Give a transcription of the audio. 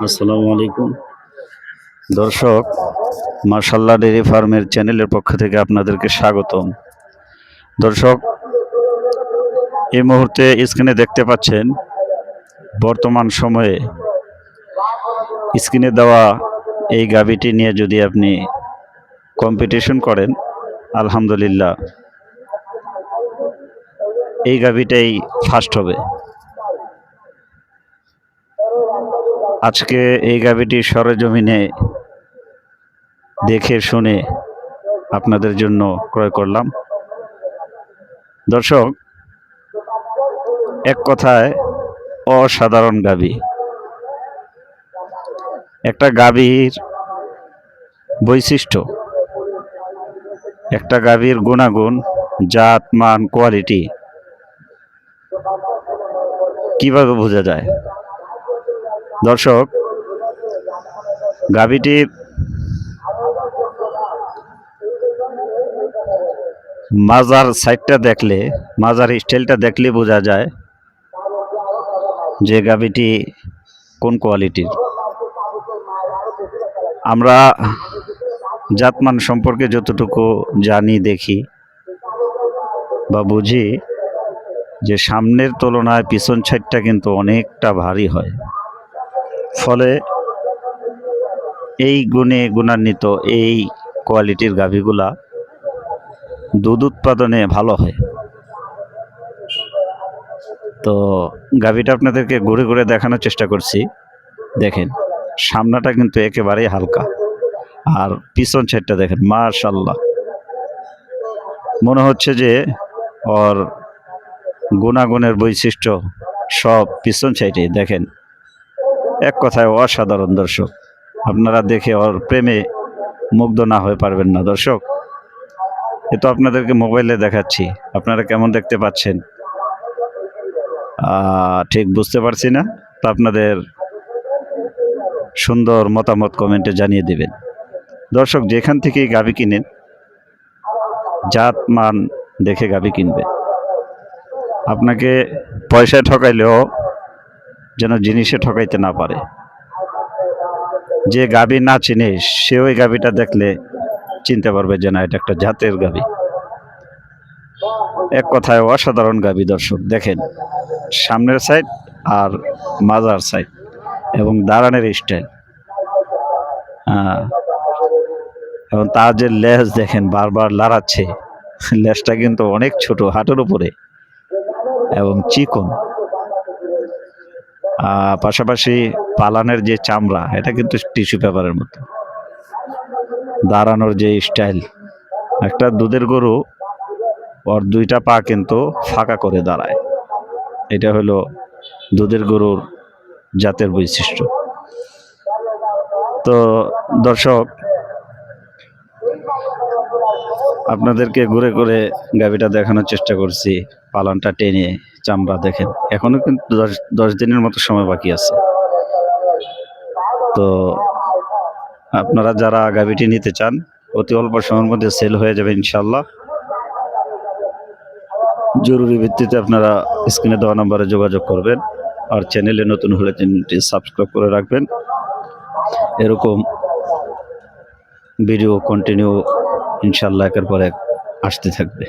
আসসালামু আলাইকুম। দর্শক মার্শাল্লাহ ডেয়ারি ফার্মের চ্যানেলের পক্ষ থেকে আপনাদেরকে স্বাগতম। দর্শক, এই মুহূর্তে স্ক্রিনে দেখতে পাচ্ছেন, বর্তমান সময়ে স্ক্রিনে দেওয়া এই গাবিটি নিয়ে যদি আপনি কম্পিটিশন করেন, আলহামদুলিল্লাহ, এই গাবিটাই ফার্স্ট হবে। আজকে এই গাবিটি সরেজমিনে দেখে শুনে আপনাদের জন্য ক্রয় করলাম। দর্শক, এক কথায় অসাধারণ গাবি একটা গাভীর বৈশিষ্ট্য, একটা গাভীর গুণাগুণ, জাত, মান, কোয়ালিটি কীভাবে বোঝা যায়? দর্শক গাভীটির মাজার সাইডটা দেখলে, মাজার স্টাইলটা দেখলে বোঝা যায় যে গাভীটি কোন কোয়ালিটির। আমরা জাতমান সম্পর্কে যতটুকু জানি, দেখি বা বুঝি যে সামনের তুলনায় পিছন সাইডটা কিন্তু অনেকটা ভারী হয়। ফলে এই গুণে গুণান্বিত এই কোয়ালিটির গাভীগুলা দুধ উৎপাদনে ভালো হয়। তো গাভীটা আপনাদেরকে ঘুরে ঘুরে দেখানোর চেষ্টা করছি। দেখেন, সামনাটা কিন্তু একেবারেই হালকা। আর পিছন সাইডটা দেখেন মাশাল্লাহ মনে হচ্ছে যে ওর গুণাগুণের বৈশিষ্ট্য সব পিছন সাইডে। দেখেন এক কথায় অসাধারণ দর্শক। আপনারা দেখে ওর প্রেমে মুগ্ধ না হয়ে পারবেন না। দর্শক, এ তো আপনাদেরকে মোবাইলে দেখাচ্ছি। আপনারা কেমন দেখতে পাচ্ছেন? ঠিক বুঝতে পারছি না। তো আপনাদের সুন্দর মতামত কমেন্টে জানিয়ে দেবেন। দর্শক, যেখান থেকেই গাভী কিনেন, জাত মান দেখে গাভী কিনবে। আপনাকে পয়সায় ঠকাইলেও যেন জিনিসে ঠকাইতে না পারে। যে গাভী না চিনে, সে ওই গাভীটা দেখলে চিনতে পারবে যে না, এটা একটা জাতের গাভী এক কথায় অসাধারণ গাভী দর্শক, দেখেন, সামনের সাইড আর মাজার সাইড এবং দাঁড়ানের স্টাইল এবং তার যে লেজ দেখেন, বারবার লাড়াচ্ছে। লেজটা কিন্তু অনেক ছোট, হাটের উপরে এবং চিকন। পাশাপাশি পালানের যে চামড়া, এটা কিন্তু টিস্যু পেপারের মতো। দাঁড়ানোর যে স্টাইল। একটা দুধের গরু, ওর দুইটা পা কিন্তু ফাঁকা করে দাঁড়ায়। এটা হলো দুধের গরুর জাতের বৈশিষ্ট্য। তো দর্শক আপনাদেরকে ঘুরে ঘুরে গাভিটা দেখানোর চেষ্টা করছি, পালনটা টেনে, চামড়া দেখেন। এখনও কিন্তু দশ দশ দিনের মতো সময় বাকি আছে। তো আপনারা যারা গাভিটি নিতে চান, অতি অল্প সময়ের মধ্যে সেল হয়ে যাবে ইনশাল্লাহ জরুরি ভিত্তিতে আপনারা স্ক্রিনে দেওয়া নম্বরে যোগাযোগ করবেন আর চ্যানেলে নতুন হলে চ্যানেলটি সাবস্ক্রাইব করে রাখবেন। এরকম ভিডিও কন্টিনিউ ইনশাল্লাহ একের পর এক আসতে থাকবে।